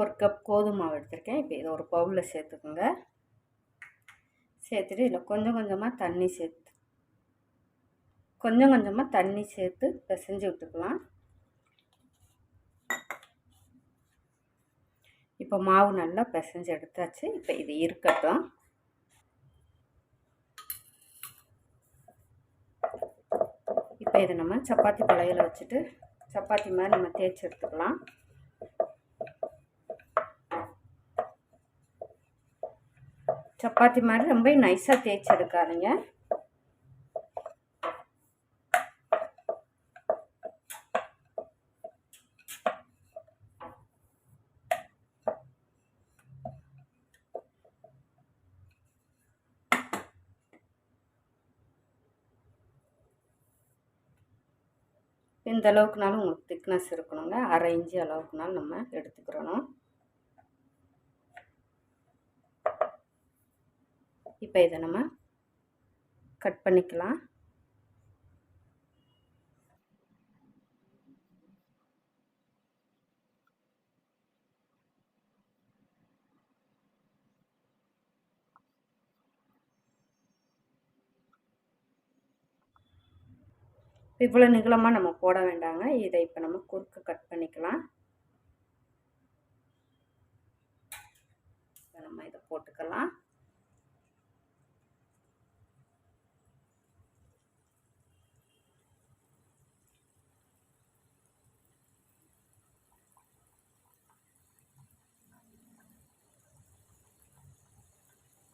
ஒரு கப் கோதுமை மாவு எடுத்திருக்கேன். இப்போ இதை ஒரு பவுலில் சேர்த்துக்கோங்க. சேர்த்துட்டு இதில் கொஞ்சம் கொஞ்சமாக தண்ணி சேர்த்து கொஞ்சம் கொஞ்சமாக தண்ணி சேர்த்து பிசைஞ்சு விட்டுக்கலாம். இப்போ மாவு நல்லா பிசைஞ்சு எடுத்தாச்சு. இப்போ இது இருக்கட்டும். இப்போ இதை நம்ம சப்பாத்தி பழையில் வச்சுட்டு சப்பாத்தி மாதிரி நம்ம தேய்ச்சி எடுத்துக்கலாம். சப்பாத்தி மாதிரி ரொம்ப நைஸாக தேய்ச்சி எடுக்காதீங்க இந்த அளவுக்குனாலும் உங்களுக்கு திக்னஸ் இருக்கணுங்க. அரை இன்ச்சு அளவுக்குனாலும் நம்ம எடுத்துக்கிறணும். இப்போ இதை நம்ம கட் பண்ணிக்கலாம். இவ்வளோ நீளமாக நம்ம போட வேண்டாங்க. இதை இப்போ நம்ம குறுக்கு கட் பண்ணிக்கலாம். நம்ம இதை போட்டுக்கலாம்.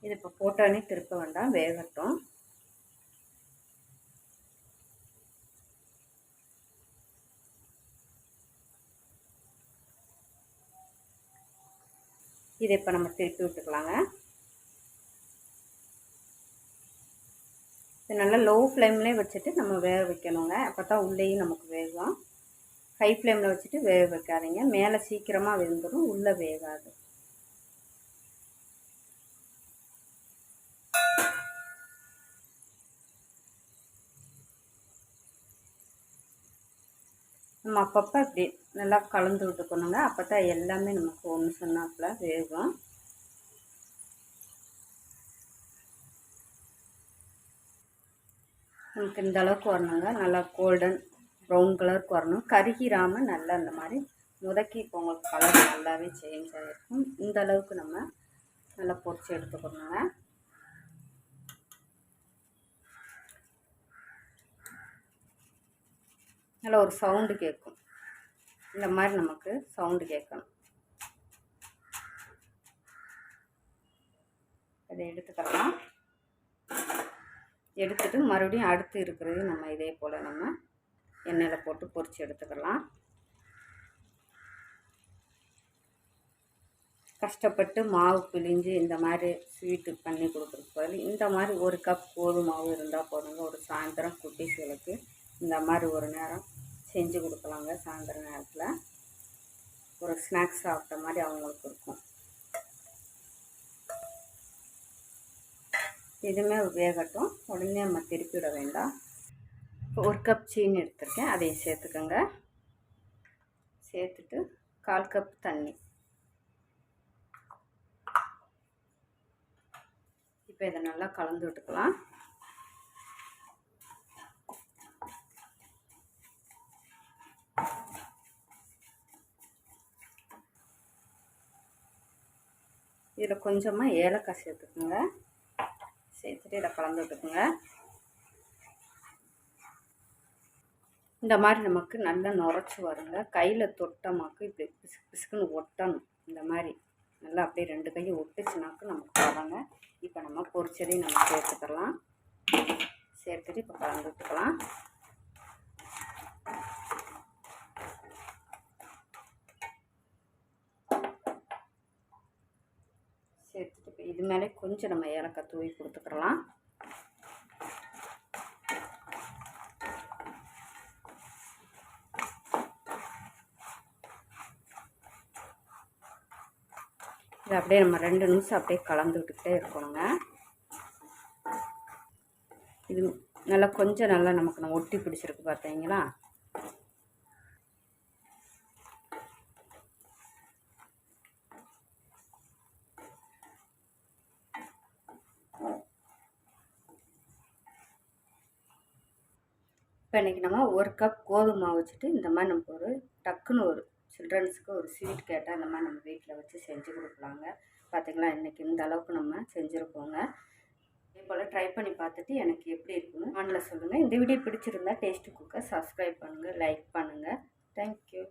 இது இப்போ போட்டோன்னே திருப்ப வேண்டாம் வேகட்டும். இதை இப்போ நம்ம திருப்பி விட்டுக்கலாங்க. இது நல்லா லோ ஃப்ளேம்லேயே வச்சுட்டு நம்ம வேக வைக்கணுங்க. அப்போ தான் உள்ளேயும் நமக்கு வேகும். ஹை ஃப்ளேமில் வச்சுட்டு வேக வைக்காதீங்க. மேலே சீக்கிரமாக வெந்துடும் உள்ளே வேகாது. நம்ம அப்பப்போ இப்படி நல்லா கலந்து விட்டுக்கணுங்க. அப்போ தான் எல்லாமே நமக்கு ஒன்று சொன்னாப்பில் வேகும். நமக்கு இந்த அளவுக்கு வரணுங்க. நல்லா கோல்டன் ப்ரௌன் கலருக்கு வரணும். கருகிராமல் நல்லா இந்த மாதிரி முதக்கி இப்போ உங்களுக்கு கலர் நல்லாவே சேஞ்ச் ஆகிருக்கும் இந்த அளவுக்கு நம்ம நல்லா பொறிச்சு எடுத்துக்கணுங்க. நல்ல ஒரு சவுண்டு கேட்கும் இந்த மாதிரி நமக்கு சவுண்டு கேட்கணும் அதை எடுத்துக்கலாம். எடுத்துட்டு மறுபடியும் அடுத்து இருக்கிறது நம்ம இதே போல் நம்ம எண்ணெயில் போட்டு பொறிச்சு எடுத்துக்கலாம். கஷ்டப்பட்டு மாவு பிழிஞ்சு இந்த மாதிரி ஸ்வீட்டு பண்ணி கொடுக்குறதுக்கு பதில் இந்த மாதிரி ஒரு கப் கோதுமை மாவு இருந்தால் போதுங்க. ஒரு சாயந்தரம் குட்டீஸ்களுக்கு இந்த மாதிரி ஒரு நேரம் செஞ்சு கொடுக்கலாங்க சாயந்தர நேரத்தில். ஒரு ஸ்நாக்ஸ் சாப்பிட்ட மாதிரி அவங்களுக்கு இருக்கும். இதுவுமே வேகட்டும். உடனே நம்ம திருப்பிவிட வேண்டாம். இப்போ ஒரு கப் சீனி எடுத்திருக்கேன். அதையும் சேர்த்துக்கோங்க. சேர்த்துட்டு கால் கப் தண்ணி. இப்போ இதை நல்லா கலந்து விட்டுக்கலாம். இதில் கொஞ்சமாக ஏலக்காய் சேர்த்துக்குங்க. சேர்த்துட்டு இதை கலந்து விட்டுக்குங்க. இந்த மாதிரி நமக்கு நல்லா நுரைச்சி வருங்க. கையில் தொட்டமாக்கு இப்படி பிசுக்கு பிசுக்குன்னு ஒட்டணும். இந்த மாதிரி நல்லா அப்படியே ரெண்டு கையும் ஒட்டுச்சுனாக்கு நமக்கு வரங்க இப்போ நம்ம பொரிச்சதையும் நம்ம சேர்த்துக்கலாம். சேர்த்துட்டு இப்போ கலந்து விட்டுக்கலாம் சேர்த்துட்டு இப்போ இது மேலே கொஞ்சம் நம்ம ஏலக்காய் தூவி கொடுத்துக்கலாம். இது அப்படியே நம்ம ரெண்டு நிமிஷம் அப்படியே கலந்து விட்டுக்கிட்டே இருக்கணுங்க. இது நல்லா கொஞ்சம் நல்லா நமக்கு நான் ஒட்டி பிடிச்சிருக்கு பார்த்தீங்களா? இப்போ இன்றைக்கி நம்ம ஒரு கப் கோதுமை மாவு வச்சுட்டு இந்த மாதிரி நமக்கு ஒரு டக்குன்னு ஒரு சில்ட்ரன்ஸுக்கு ஒரு ஸ்வீட் கேட்டால் இந்த மாதிரி நம்ம வீட்டில் வச்சு செஞ்சு கொடுக்கலாங்க. பார்த்திங்களா? இன்றைக்கி இந்த அளவுக்கு நம்ம செஞ்சுருக்கோங்க. இதே போல் ட்ரை பண்ணி பார்த்துட்டு எனக்கு எப்படி இருக்குன்னு ஆனில் சொல்லுங்கள் இந்த வீடியோ பிடிச்சிருந்தா டேஸ்ட்டு குக்கை சப்ஸ்கிரைப் பண்ணுங்கள் லைக் பண்ணுங்கள் தேங்க்யூ